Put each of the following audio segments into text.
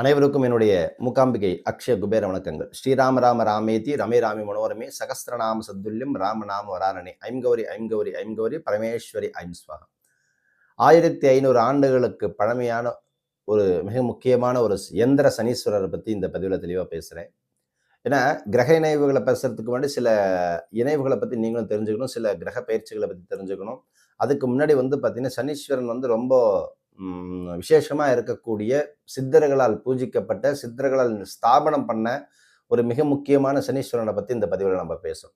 அனைவருக்கும் என்னுடைய மூகாம்பிகை அக்ஷய குபேர வணக்கங்கள். ஸ்ரீராம ராம ராமேதி ரமே ராமி மனோரமே சகஸ்திரநாம சத்துல்யம் ராமநாம வராரணே. ஐம்கௌரி ஐம்கௌரி ஐம்கௌரி பரமேஸ்வரி ஐம் ஸ்வாகம் ஆயிரத்தி ஐநூறு ஆண்டுகளுக்கு பழமையான ஒரு மிக முக்கியமான ஒரு எந்திர சனீஸ்வரரை பற்றி இந்த பதிவில் தெளிவாக பேசுகிறேன் ஏன்னா கிரக இணைவுகளை பேசுறதுக்கு முன்னாடி சில இணைவுகளை பற்றி நீங்களும் தெரிஞ்சுக்கணும் சில கிரக பயிற்சிகளை பற்றி தெரிஞ்சுக்கணும். அதுக்கு முன்னாடி வந்து பார்த்தீங்கன்னா சனீஸ்வரன் வந்து ரொம்ப விசேஷமாக இருக்கக்கூடிய சித்தர்களால் பூஜிக்கப்பட்ட சித்தர்களால் ஸ்தாபனம் பண்ண ஒரு மிக முக்கியமான சனீஸ்வரனை பற்றி இந்த பதிவில் நம்ம பேசும்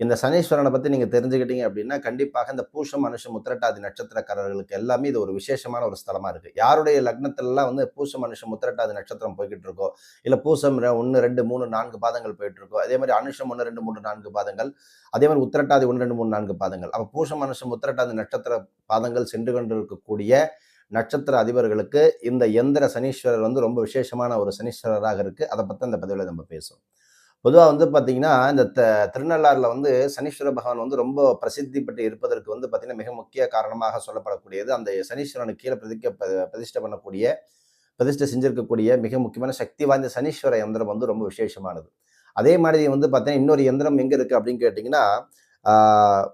இந்த சனீஸ்வரனை பற்றி நீங்கள் தெரிஞ்சுக்கிட்டீங்க அப்படின்னா கண்டிப்பாக இந்த பூஷம் மனுஷம் முத்திரட்டாதி நட்சத்திரக்காரர்களுக்கு எல்லாமே இது ஒரு விசேஷமான ஒரு ஸ்தலமாக இருக்குது யாருடைய லக்னத்திலலாம் வந்து பூசம் மனுஷம் முத்திரட்டாதி நட்சத்திரம் போய்கிட்டு இருக்கோ இல்லை பூசம் ஒன்று ரெண்டு மூணு நான்கு பாதங்கள் போயிட்டு இருக்கோ அதே மாதிரி அனுஷம் ஒன்று ரெண்டு மூணு நான்கு பாதங்கள் அதே மாதிரி உத்திரட்டாதி ஒன்று ரெண்டு மூணு நான்கு பாதங்கள். அப்போ பூசம் மனுஷம் உத்திரட்டாதி நட்சத்திர பாதங்கள் சென்று கொண்டிருக்கக்கூடிய நட்சத்திர அதிபர்களுக்கு இந்த எந்திர சனீஸ்வரர் வந்து ரொம்ப விசேஷமான ஒரு சனீஸ்வரராக இருக்கு. அதை பற்றி அந்த பதிவில் நம்ம பேசுவோம். பொதுவாக வந்து பார்த்தீங்கன்னா இந்த த திருநள்ளாறில் வந்து சனீஸ்வர பகவான் வந்து ரொம்ப பிரசித்தி பெற்று இருப்பதற்கு வந்து பார்த்திங்கன்னா மிக முக்கிய காரணமாக சொல்லப்படக்கூடியது. அந்த சனீஸ்வரனுக்கு கீழே பிரதிக்க ப- பிரதிஷ்டை பண்ணக்கூடிய பிரதிஷ்டை செஞ்சிருக்கக்கூடிய மிக முக்கியமான சக்தி வாய்ந்த சனீஸ்வர யந்திரம் வந்து ரொம்ப விசேஷமானது. அதே மாதிரி வந்து பார்த்தீங்கன்னா இன்னொரு எந்திரம் எங்கே இருக்குது அப்படின்னு கேட்டிங்கன்னா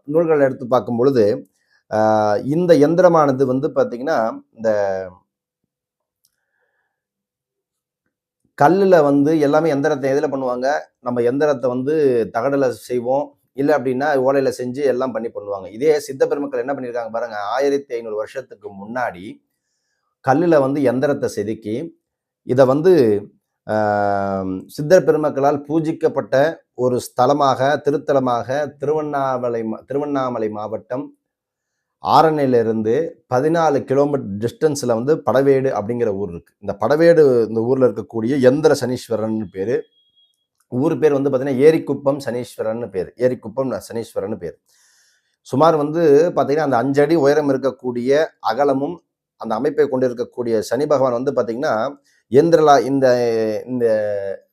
நூல்களை எடுத்து பார்க்கும் பொழுது இந்த எந்திரமானது வந்து பார்த்தீங்கன்னா இந்த கல்லில் வந்து எல்லாமே எந்திரத்தை எதில் பண்ணுவாங்க? நம்ம எந்திரத்தை வந்து தகடில் செய்வோம். இல்லை அப்படின்னா ஓலையில் செஞ்சு எல்லாம் பண்ணி பண்ணுவாங்க. இதே சித்த பெருமக்கள் என்ன பண்ணியிருக்காங்க பாருங்கள் ஆயிரத்தி ஐநூறு வருஷத்துக்கு முன்னாடி கல்லில் வந்து எந்திரத்தை செதுக்கி இதை வந்து சித்தர் பெருமக்களால் பூஜிக்கப்பட்ட ஒரு ஸ்தலமாக திருத்தலமாக திருவண்ணாமலை மா- திருவண்ணாமலை மாவட்டம் ஆரணிலிருந்து பதினாலு கிலோமீட்டர் டிஸ்டன்ஸில் வந்து படவேடு அப்படிங்கிற ஊர் இருக்குது இந்த படவேடு இந்த ஊரில் இருக்கக்கூடிய எந்திர சனீஸ்வரன் பேர். ஊர் பேர் வந்து பார்த்தீங்கன்னா ஏரிக்குப்பம் சனீஸ்வரன் பேர். ஏரிக்குப்பம் சனீஸ்வரன் பேர். சுமார் வந்து பார்த்திங்கன்னா அந்த அஞ்சடி உயரம் இருக்கக்கூடிய அகலமும் அந்த அமைப்பை கொண்டிருக்கக்கூடிய சனி பகவான் வந்து பார்த்திங்கன்னா எந்திரலா இந்த இந்த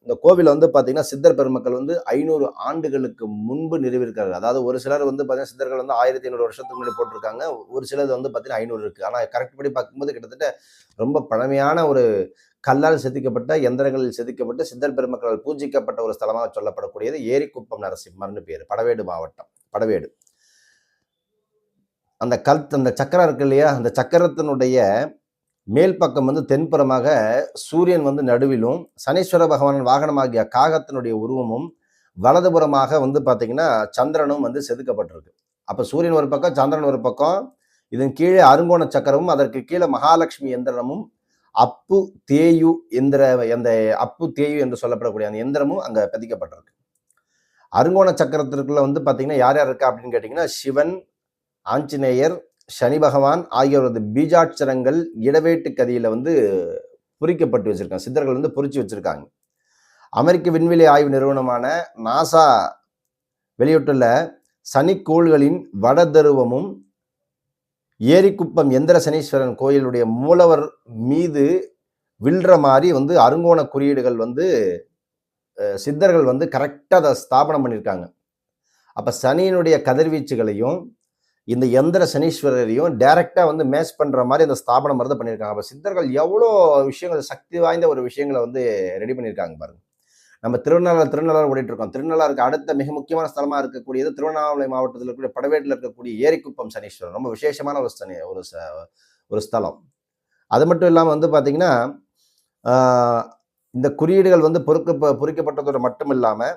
இந்த கோவிலை வந்து பார்த்தீங்கன்னா சித்தர் பெருமக்கள் வந்து ஐநூறு ஆண்டுகளுக்கு முன்பு நிறுவியிருக்காரு அதாவது ஒரு சிலர் வந்து பார்த்தீங்கன்னா சித்தர்கள் வந்து ஆயிரத்தி ஐநூறு வருஷத்துக்கு முன்னாடி போட்டிருக்காங்க. ஒரு சிலது வந்து பார்த்தீங்கன்னா ஐநூறு இருக்குது ஆனால் கரெக்ட் படி பார்க்கும்போது கிட்டத்தட்ட ரொம்ப பழமையான ஒரு கல்லால் செதுக்கப்பட்ட எந்திரங்களில் செதுக்கப்பட்டு சித்தர் பெருமக்களால் பூஜிக்கப்பட்ட ஒரு ஸ்தலமாக சொல்லப்படக்கூடியது ஏரிக்குப்பம் நரசிம்மர்னு பேர். படவேடு மாவட்டம். படவேடு. அந்த கல் அந்த சக்கரம் இருக்கு இல்லையா? அந்த சக்கரத்தினுடைய மேல் பக்கம் வந்து தென்புறமாக சூரியன் வந்து நடுவிலும் சனீஸ்வர பகவான் வாகனமாகிய காகத்தினுடைய உருவமும் வலதுபுறமாக வந்து பார்த்தீங்கன்னா சந்திரனும் வந்து செதுக்கப்பட்டிருக்கு. அப்போ சூரியன் ஒரு பக்கம் சந்திரன் ஒரு பக்கம் இதன் கீழே அருங்கோண சக்கரமும் அதற்கு கீழே மகாலட்சுமி எந்திரமும் அப்பு தேயு எந்திர அந்த அப்பு தேயு என்று சொல்லப்படக்கூடிய அந்த எந்திரமும் அங்கே பதிக்கப்பட்டிருக்கு. அருங்கோண சக்கரத்திற்குள்ள வந்து பார்த்தீங்கன்னா யார் யார் இருக்கா அப்படின்னு கேட்டிங்கன்னா சிவன் ஆஞ்சநேயர் சனி பகவான் ஆகியோரது பீஜாட்சரங்கள் இடவேட்டு கதியில் வந்து பொறிக்கப்பட்டு வச்சுருக்காங்க. சித்தர்கள் வந்து பொறிச்சு வச்சுருக்காங்க. அமெரிக்க விண்வெளி ஆய்வு நிறுவனமான நாசா வெளியிட்டுள்ள சனிக்கோள்களின் வடதருவமும் ஏரிக்குப்பம் எந்திர சனீஸ்வரன் கோயிலுடைய மூலவர் மீது வில்ற மாதிரி வந்து அருங்கோண குறியீடுகள் வந்து சித்தர்கள் வந்து கரெக்டாக அதை ஸ்தாபனம் பண்ணியிருக்காங்க அப்போ சனியினுடைய கதிர்வீச்சுகளையும் இந்த எந்திர சனீஸ்வரரையும் டைரெக்டாக வந்து மேட்ச் பண்ணுற மாதிரி அந்த ஸ்தாபனம் மருந்து பண்ணியிருக்காங்க. அப்போ சித்தர்கள் எவ்வளோ விஷயங்கள் சக்தி வாய்ந்த ஒரு விஷயங்களை வந்து ரெடி பண்ணியிருக்காங்க பாருங்க. நம்ம திருநள்ளாறு திருநள்ளாறு ஓடிட்டு இருக்கோம். திருநள்ளாருக்கு அடுத்த மிக முக்கியமான ஸ்தலமாக இருக்கக்கூடியது திருவண்ணாமலை மாவட்டத்தில் இருக்கக்கூடிய படவேட்டில் இருக்கக்கூடிய ஏரிக்குப்பம் சனீஸ்வரர். ரொம்ப விசேஷமான ஒரு சனி ஒரு ச ஒரு ஸ்தலம். அது மட்டும் இல்லாமல் வந்து பார்த்திங்கன்னா இந்த குறியீடுகள் வந்து பொறுக்க பொறிக்கப்பட்டதோடு மட்டும் இல்லாமல்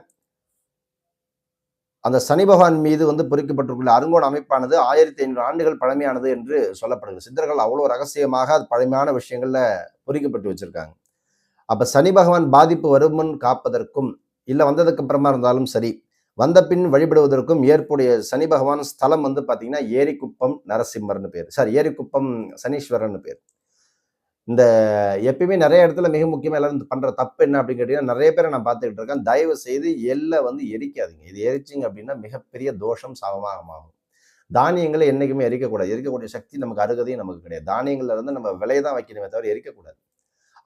அந்த சனி பகவான் மீது வந்து பொறிக்கப்பட்டிருக்குள்ள அருங்கோண அமைப்பானது ஆயிரத்தி ஐநூறு ஆண்டுகள் பழமையானது என்று சொல்லப்படுது சித்தர்கள் அவ்வளோ ரகசியமாக அது பழமையான விஷயங்களில் பொறிக்கப்பட்டு வச்சுருக்காங்க. அப்போ சனி பகவான் பாதிப்பு வருமுன் காப்பதற்கும் இல்லை வந்ததுக்கு அப்புறமா இருந்தாலும் சரி வந்த பின் வழிபடுவதற்கும் ஏற்புடைய சனி பகவான் ஸ்தலம் வந்து பார்த்தீங்கன்னா ஏரிக்குப்பம் நரசிம்மர்னு பேர். சாரி ஏரிக்குப்பம் சனீஸ்வரர்னு பேர். இந்த எப்பயுமே நிறைய இடத்துல மிக முக்கியமாக எல்லாரும் பண்ணுற தப்பு என்ன அப்படின்னு கேட்டிங்கன்னா நிறைய பேரை நான் பார்த்துக்கிட்டு இருக்கேன். தயவு செய்து எல்லை வந்து எரிக்காதீங்க. இது எரிச்சிங்க அப்படின்னா மிகப்பெரிய தோஷம் சமமாகமாகும் தானியங்களை என்றைக்குமே எரிக்கக்கூடாது. எரிக்கக்கூடிய சக்தி நமக்கு அருகதையும் நமக்கு கிடையாது. தானியங்கள்ல இருந்து நம்ம விலையை தான் வைக்கணுமே தவிர எரிக்கக்கூடாது.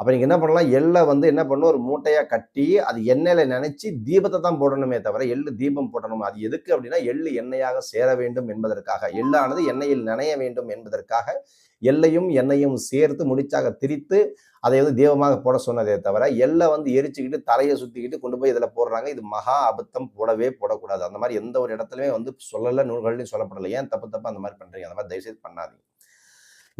அப்போ நீங்கள் என்ன பண்ணலாம்? எள்ளை வந்து என்ன பண்ணணும்? ஒரு மூட்டையாக கட்டி அது எண்ணெயில் நினச்சி தீபத்தை தான் போடணுமே தவிர எள்ளு தீபம் போடணும். அது எதுக்கு அப்படின்னா எள்ளு எண்ணெயாக சேர வேண்டும் என்பதற்காக. எள்ளானது எண்ணெயில் நனைய வேண்டும் என்பதற்காக. எள்ளையும் எண்ணெயும் சேர்த்து முடிச்சாக திரித்து அதை வந்து தீபமாக போட சொன்னதே தவிர எள்ளை வந்து எரிச்சுக்கிட்டு தலையை சுற்றிக்கிட்டு கொண்டு போய் இதில் போடுறாங்க. இது மகா அபத்தம். போடவே போடக்கூடாது. அந்த மாதிரி எந்த ஒரு இடத்துலையுமே வந்து சொல்லலை நூல்கள்லையும் சொல்லப்படலை. ஏன் தப்பு தப்பு அந்த மாதிரி பண்ணுறீங்க அந்த மாதிரி தயவுசெய்து பண்ணாதீங்க.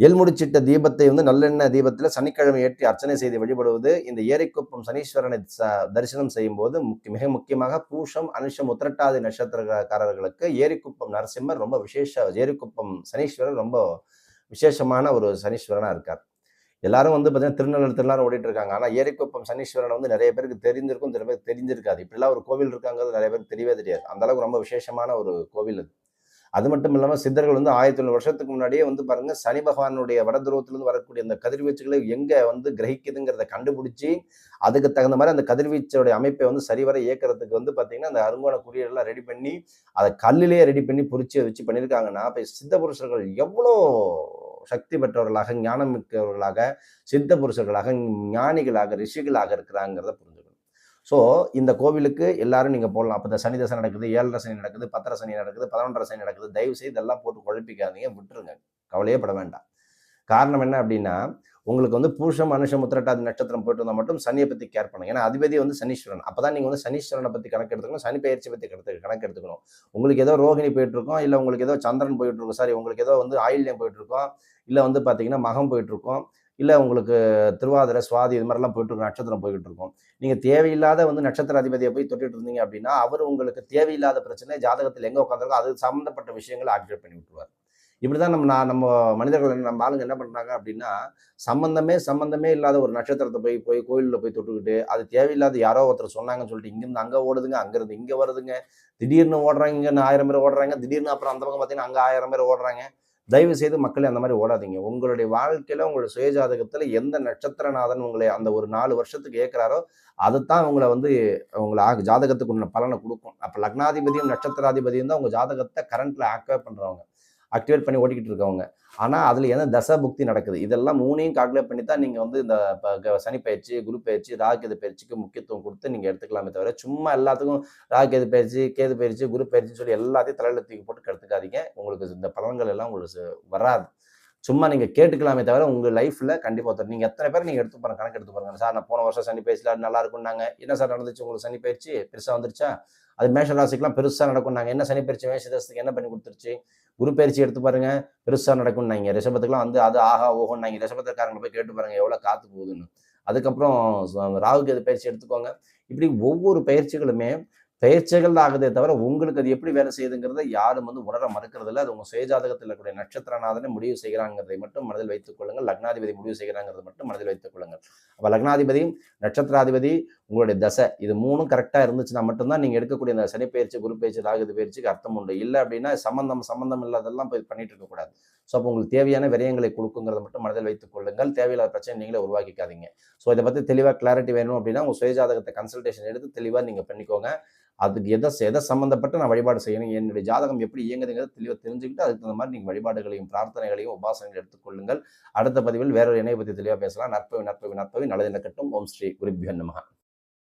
எல்முடிச்சிட்ட தீபத்தை வந்து நல்லெண்ணெய் தீபத்தில் சனிக்கிழமை ஏற்றி அர்ச்சனை செய்து வழிபடுவது இந்த ஏரிக்குப்பம் சனீஸ்வரனை ச- தரிசனம் செய்யும் போது முக்கிய மிக முக்கியமாக பூஷம் அனுஷம் உத்திரட்டாதி நட்சத்திரக்காரர்களுக்கு ஏரிக்குப்பம் நரசிம்மர் ரொம்ப விசேஷ ஏரிக்குப்பம் சனீஸ்வரர் ரொம்ப விசேஷமான ஒரு சனீஸ்வரனாக இருக்கார். எல்லாரும் வந்து பார்த்தீங்கன்னா திருநெல்வேலி திருநாள் ஓடிட்டு இருக்காங்க. ஆனால் ஏரிக்குப்பம் சனீஸ்வரன் வந்து நிறைய பேருக்கு தெரிஞ்சிருக்கும் சில பேருக்கு தெரிஞ்சிருக்காது. இப்படிலாம் ஒரு கோவில் இருக்காங்கிறது நிறைய பேருக்கு தெரியவே தெரியாது. அந்த அளவுக்கு ரொம்ப விசேஷமான ஒரு கோவில் அது. அது மட்டும் இல்லாமல் சித்தர்கள் வந்து ஆயிரத்தி தொண்ணூறு வருஷத்துக்கு முன்னாடியே வந்து பாருங்கள் சனி பகவானுடைய வடதுருவத்திலிருந்து வரக்கூடிய அந்த கதிர்வீச்சுகளை எங்கே வந்து கிரகிக்குதுங்கிறத கண்டுபிடிச்சி அதுக்கு தகுந்த மாதிரி அந்த கதிர்வீச்சோடைய அமைப்பை வந்து சரிவர இயக்கிறதுக்கு வந்து பார்த்தீங்கன்னா அந்த அருங்கோண குறியீடெல்லாம் ரெடி பண்ணி அதை கல்லிலேயே ரெடி பண்ணி பொறிச்சு வச்சு பண்ணியிருக்காங்கன்னா இப்போ சித்த புருஷர்கள் எவ்வளோ சக்தி பெற்றவர்களாக ஞானம் மிக்கவர்களாக சித்த புருஷர்களாக ஞானிகளாக ரிஷிகளாக இருக்கிறாங்கிறத ஸோ இந்த கோவிலுக்கு எல்லாரும் நீங்கள் போடலாம். அப்போ இந்த சனி தசை நடக்குது ஏழரை சனி நடக்குது பத்தரை சனி நடக்குது பதினொன்றரை சனி நடக்குது. தயவு செய்து இதெல்லாம் போட்டு குழப்பிக்காதீங்க. விட்டுருங்க. கவலையே பட வேண்டாம். காரணம் என்ன அப்படின்னா உங்களுக்கு வந்து பூஷம் அனுஷம் உத்திரட்டாதி நட்சத்திரம் போயிட்டு வந்தால் மட்டும் சனியை பற்றி கேர் பண்ணுங்க. ஏன்னா அதிபதி வந்து சனீஸ்வரன். அப்போ தான் நீங்கள் வந்து சனீஸ்வரனை பற்றி கணக்கு எடுத்துக்கணும். சனி பயிற்சி பற்றி கணக்கு கணக்கு எடுத்துக்கணும். உங்களுக்கு ஏதோ ரோகிணி போயிட்டுருக்கோம் இல்லை உங்களுக்கு ஏதோ சந்திரன் போயிட்டுருக்கோம் சாரி உங்களுக்கு ஏதோ வந்து ஆயில்யம் போயிட்டுருக்கோம் இல்லை வந்து பார்த்தீங்கன்னா மகம் போயிட்டுருக்கோம். இல்லை உங்களுக்கு திருவாதிரை சுவாதி இது மாதிரிலாம் போயிட்டு இருக்கும் நட்சத்திரம் போய்கிட்டு இருக்கும் நீங்கள் தேவையில்லாத வந்து நட்சத்திர அதிபதியை போய் தொட்டிட்டு இருந்தீங்க அப்படின்னா அவர் உங்களுக்கு தேவையில்லாத பிரச்சனை ஜாதகத்தில் எங்கே உட்காந்துருக்கோ அது சம்மந்தப்பட்ட விஷயங்களை ஆக்டிவேட் பண்ணி விட்டுருவார். இப்படிதான் நம்ம நான் நம்ம மனிதர்கள் நம்ம ஆளுங்க என்ன பண்ணுறாங்க அப்படின்னா சம்மந்தமே சம்மந்தமே இல்லாத ஒரு நட்சத்திரத்தை போய் போய் கோயிலில் போய் தொட்டுக்கிட்டு அது தேவையில்லாத யாரோ ஒருத்தர் சொன்னாங்கன்னு சொல்லிட்டு இங்கேருந்து அங்கே ஓடுதுங்க அங்கேருந்து இங்கே வருதுங்க. திடீர்னு ஓடுறாங்க இங்கே ஆயிரம் பேர் ஓடுறாங்க திடீர்னு அப்புறம் அந்த பக்கம் பார்த்தீங்கன்னா அங்கே ஆயிரம் பேர் ஓடுறாங்க. தயவு செய்து மக்களே அந்த மாதிரி ஓடாதீங்க. உங்களுடைய வாழ்க்கையில உங்களுடைய சுயஜாதகத்துல எந்த நட்சத்திரநாதன் உங்களை அந்த ஒரு நாலு வருஷத்துக்கு ஏற்கிறாரோ அதுதான் உங்களை வந்து உங்களை ஆக- ஜாதகத்துக்கு உள்ள பலனை கொடுக்கும். அப்போ லக்னாதிபதியும் நட்சத்திராதிபதியும் தான் உங்க ஜாதகத்தை கரண்ட்ல ஆக்டிவேட் பண்றவங்க. ஆக்டிவேட் பண்ணி ஓட்டிக்கிட்டு இருக்கவங்க. ஆனால் அதில் என்ன தசை புக்தி நடக்குது? இதெல்லாம் மூணையும் கால்குலேட் பண்ணி தான் நீங்கள் வந்து இந்த க- சனி பயிற்சி குரு பயிற்சி ராகேது பயிற்சிக்கு முக்கியத்துவம் கொடுத்து நீங்கள் எடுத்துக்கலாமே தவிர சும்மா எல்லாத்துக்கும் ராகேது பயிற்சி கேது பயிற்சி குரு பயிற்சின்னு சொல்லி எல்லாத்தையும் தலையில தூக்கி போட்டு கெடுத்துக்காதீங்க. உங்களுக்கு இந்த பலன்கள் எல்லாம் உங்களுக்கு வராது. சும்மா நீங்கள் கேட்டுக்கலாமே தவிர உங்கள் லைஃப்பில் கண்டிப்பாக ஒருத்தர் நீங்கள் எத்தனை பேர் நீங்கள் எடுத்து பாருங்க கணக்கு எடுத்து பாருங்க. சார் நான் போன வருஷம் சனி பயிற்சியில் நல்லா இருக்கும்னாங்க. என்ன சார் நடந்துச்சு உங்களுக்கு சனி பயிற்சி? பெருசாக வந்துருச்சா? அது மேஷ ராசிக்கெல்லாம் பெருசாக நடக்கும்னாங்க. என்ன சனி பயிற்சி மேஷ என்ன பண்ணி கொடுத்துருச்சு? குரு பயிற்சி எடுத்து பாருங்க பெருசாக நடக்கும்னாங்க. ரிஷபத்துக்குலாம் வந்து அது ஆஹா ஓஹோன்னாங்க. ரிஷபத்துக்காரங்களை போய் கேட்டு பாருங்க எவ்வளோ காத்து போகுதுன்னு. அதுக்கப்புறம் ராகுக்கு எது பயிற்சி எடுத்துக்கோங்க. இப்படி ஒவ்வொரு பயிற்சிகளுமே பயிற்சிகள் தான் ஆகுதே தவிர உங்களுக்கு அது எப்படி வேலை செய்யுதுங்கிறத யாரும் வந்து உணர மறுக்கிறது இல்லை அது உங்கள் சுயஜாதகத்தில் இருக்கக்கூடிய நட்சத்திரநாதனை முடிவு செய்கிறாங்கிறதை மட்டும் மனதில் வைத்துக் கொள்ளுங்கள். லக்னாதிபதி முடிவு செய்கிறாங்கிறத மட்டும் மனதில் வைத்துக் கொள்ளுங்கள். அப்போ லக்னாதிபதியும் நட்சத்திராதிபதி உங்களுடைய தசை இது மூணும் கரெக்டாக இருந்துச்சுன்னா மட்டும்தான் நீங்கள் எடுக்கக்கூடிய அந்த சனி பயிற்சி குரு பயிற்சி ராகுது பயிற்சிக்கு அர்த்தம் உண்டு. இல்லை அப்படின்னா சம்மந்தம் சம்மந்தம் இல்லாதெல்லாம் போய் பண்ணிட்டு இருக்கக்கூடாது ஸோ அப்போ உங்களுக்கு தேவையான விரயங்களை கொடுக்குங்கிறத மட்டும் மனதில் வைத்துக் கொள்ளுங்கள். தேவையில்லாத பிரச்சனை நீங்களே உருவாக்கிக்காதீங்க. ஸோ இதை பற்றி தெளிவாக கிளாரிட்டி வேணும் அப்படின்னா உங்கள் சுயஜாதகத்தை கன்சல்டேஷன் எடுத்து தெளிவாக நீங்கள் பண்ணிக்கோங்க. அதுக்கு எதை எதை சம்மந்தப்பட்டு நான் வழிபாடு செய்யணும் என்னுடைய ஜாதகம் எப்படி இயங்குதுங்கிறத தெளிவாக தெரிஞ்சுக்கிட்டு அதுக்கு தகுந்த மாதிரி நீங்கள் வழிபாடுகளையும் பிரார்த்தனைகளையும் உபாசனைகள் எடுத்துக்கொள்ளுங்கள். அடுத்த பதிவில் வேறொரு இணைய பற்றி தெளிவாக பேசலாம். நற்பவி நற்பவி நற்பவி. நல்லது நடக்கட்டும் ஓம் ஸ்ரீ குருபியன் நமகா